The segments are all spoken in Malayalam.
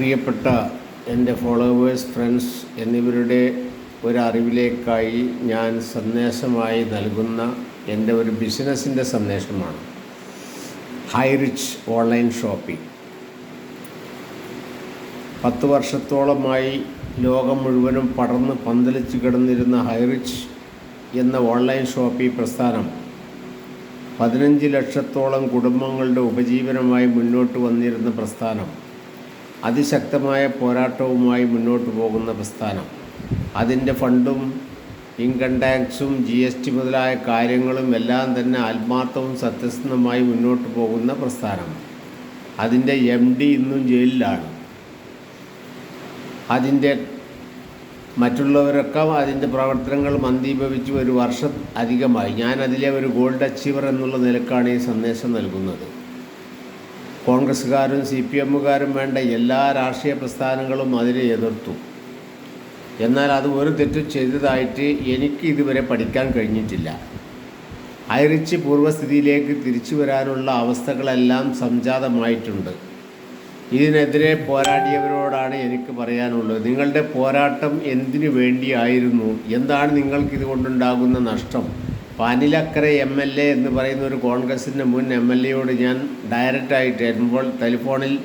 പ്രിയപ്പെട്ട എന്റെ ഫോളോവേഴ്സ് ഫ്രണ്ട്സ് എന്നിവരുടെ ഒരറിവിലേക്കായി ഞാൻ സന്ദേശമായി നൽകുന്ന എന്റെ ഒരു ബിസിനസ്സിന്റെ സന്ദേശമാണ്. ഹൈ റിച്ച് ഓൺലൈൻ ഷോപ്പിംഗ് പത്ത് വർഷത്തോളമായി ലോകം മുഴുവനും പടർന്ന് പന്തലിച്ച് കിടന്നിരുന്ന ഹൈറിച്ച് എന്ന ഓൺലൈൻ ഷോപ്പിംഗ് പ്രസ്ഥാനം പതിനഞ്ച് ലക്ഷത്തോളം കുടുംബങ്ങളുടെ ഉപജീവനമായി മുന്നോട്ട് വന്നിരുന്ന പ്രസ്ഥാനം. അതിശക്തമായ പോരാട്ടവുമായി മുന്നോട്ട് പോകുന്ന പ്രസ്ഥാനം. അതിന്റെ ഫണ്ടും ഇൻകം ടാക്സും ജി എസ് ടി മുതലായ കാര്യങ്ങളും എല്ലാം തന്നെ ആത്മാർത്ഥവും സത്യസന്ധമായി മുന്നോട്ട് പോകുന്ന പ്രസ്ഥാനം. അതിന്റെ എം ഡി ഇന്നും ജയിലിലാണ്. അതിന്റെ മറ്റുള്ളവരൊക്കെ അതിന്റെ പ്രവർത്തനങ്ങൾ മന്ദീഭവിച്ചു ഒരു വർഷം അധികമായി. ഞാൻ ഒരു ഗോൾഡ് അച്ചീവർ എന്നുള്ള നിലക്കാണ് ഈ സന്ദേശം നൽകുന്നത്. കോൺഗ്രസ്സുകാരും സി പി എമ്മുകാരും വേണ്ട എല്ലാ രാഷ്ട്രീയ പ്രസ്ഥാനങ്ങളും അതിനെ എതിർത്തു. എന്നാൽ അത് ഒരു തെറ്റും ചെയ്തതായിട്ട് എനിക്ക് ഇതുവരെ പഠിക്കാൻ കഴിഞ്ഞിട്ടില്ല. ഐറിച്ച് പൂർവസ്ഥിതിയിലേക്ക് തിരിച്ചു വരാനുള്ള അവസ്ഥകളെല്ലാം സംജാതമായിട്ടുണ്ട്. ഇതിനെതിരെ പോരാടിയവരോടാണ് എനിക്ക് പറയാനുള്ളത്. നിങ്ങളുടെ പോരാട്ടം എന്തിനു വേണ്ടിയായിരുന്നു? എന്താണ് നിങ്ങൾക്ക് ഇതുകൊണ്ടുണ്ടാകുന്ന നഷ്ടം? പാനിലക്കര എം എൽ എ എന്ന് പറയുന്ന ഒരു കോൺഗ്രസിന്റെ മുൻ എം എൽ എയോട് ഞാൻ ഡയറക്റ്റായിട്ട് എൻപോൾ ടെലിഫോണിൽ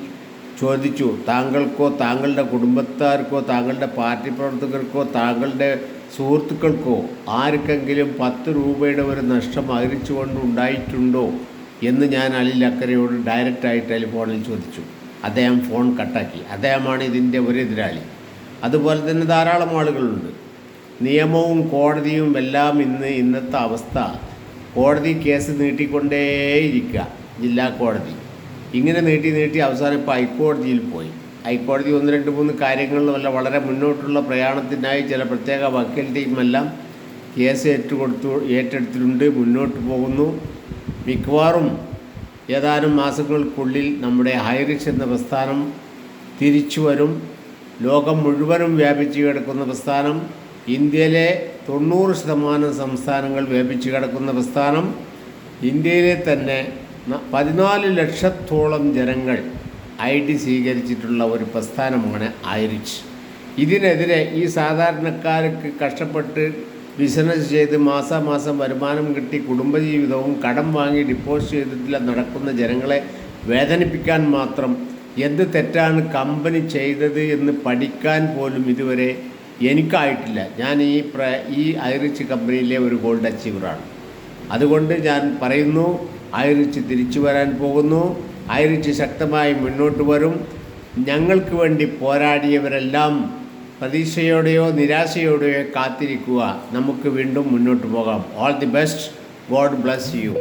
ചോദിച്ചു താങ്കൾക്കോ താങ്കളുടെ കുടുംബത്താർക്കോ താങ്കളുടെ പാർട്ടി പ്രവർത്തകർക്കോ താങ്കളുടെ സുഹൃത്തുക്കൾക്കോ ആർക്കെങ്കിലും പത്ത് രൂപയുടെ ഒരു നഷ്ടം അകരിച്ചുകൊണ്ട് ഉണ്ടായിട്ടുണ്ടോ എന്ന് ഞാൻ അലിൽ അക്കരയോട് ഡയറക്റ്റായി ടെലിഫോണിൽ ചോദിച്ചു. അദ്ദേഹം ഫോൺ കട്ടാക്കി. അദ്ദേഹമാണ് ഇതിന്റെ ഒരു എതിരാളി. അതുപോലെ തന്നെ ധാരാളം ആളുകളുണ്ട്. നിയമവും കോടതിയും എല്ലാം ഇന്ന് ഇന്നത്തെ അവസ്ഥ. കോടതി കേസ് നീട്ടിക്കൊണ്ടേയിരിക്കുക ജില്ലാ കോടതി. ഇങ്ങനെ നീട്ടി നീട്ടി അവസാനം ഇപ്പോൾ ഹൈക്കോടതിയിൽ പോയി. ഹൈക്കോടതി ഒന്ന് രണ്ട് മൂന്ന് കാര്യങ്ങളിലുമല്ല വളരെ മുന്നോട്ടുള്ള പ്രയാണത്തിനായി ചില പ്രത്യേക വക്കീൽ ടീമെല്ലാം കേസ് ഏറ്റുകൊടുത്തു ഏറ്റെടുത്തിട്ടുണ്ട് മുന്നോട്ട് പോകുന്നു. മിക്കവാറും ഏതാനും മാസങ്ങൾക്കുള്ളിൽ നമ്മുടെ ഹൈറിച്ച് എന്ന പ്രസ്ഥാനം തിരിച്ചു വരും. ലോകം മുഴുവനും വ്യാപിച്ചു കിടക്കുന്ന പ്രസ്ഥാനം. ഇന്ത്യയിലെ തൊണ്ണൂറ് ശതമാനം സംസ്ഥാനങ്ങൾ വ്യാപിച്ചു കിടക്കുന്ന പ്രസ്ഥാനം ഇന്ത്യയിലെ തന്നെ പതിനാല് ലക്ഷത്തോളം ജനങ്ങൾ ഐ ഡി സ്വീകരിച്ചിട്ടുള്ള ഒരു പ്രസ്ഥാനമാണ് ഐറിച്ച് ഇതിനെതിരെ ഈ സാധാരണക്കാർക്ക് കഷ്ടപ്പെട്ട് ബിസിനസ് ചെയ്ത് മാസാമാസം വരുമാനം കിട്ടി കുടുംബജീവിതവും കടം വാങ്ങി ഡിപ്പോസിറ്റ് ചെയ്തിട്ടില്ല നടക്കുന്ന ജനങ്ങളെ വേദനിപ്പിക്കാൻ മാത്രം എന്ത് തെറ്റാണ് കമ്പനി ചെയ്തത് എന്ന് പഠിക്കാൻ പോലും ഇതുവരെ എനിക്കായിട്ടില്ല. ഞാൻ ഈ പ്ര ഈ ഐറിച്ച് കമ്പനിയിലെ ഒരു ഗോൾഡ് അച്ചീവറാണ്. അതുകൊണ്ട് ഞാൻ പറയുന്നു ഐറിച്ച് തിരിച്ചു വരാൻ പോകുന്നു ഐറിച്ച് ശക്തമായി മുന്നോട്ട് വരും. ഞങ്ങൾക്ക് വേണ്ടി പോരാടിയവരെല്ലാം പ്രതീക്ഷയോടെയോ നിരാശയോടെയോ കാത്തിരിക്കുക. നമുക്ക് വീണ്ടും മുന്നോട്ട് പോകാം. All the best God bless you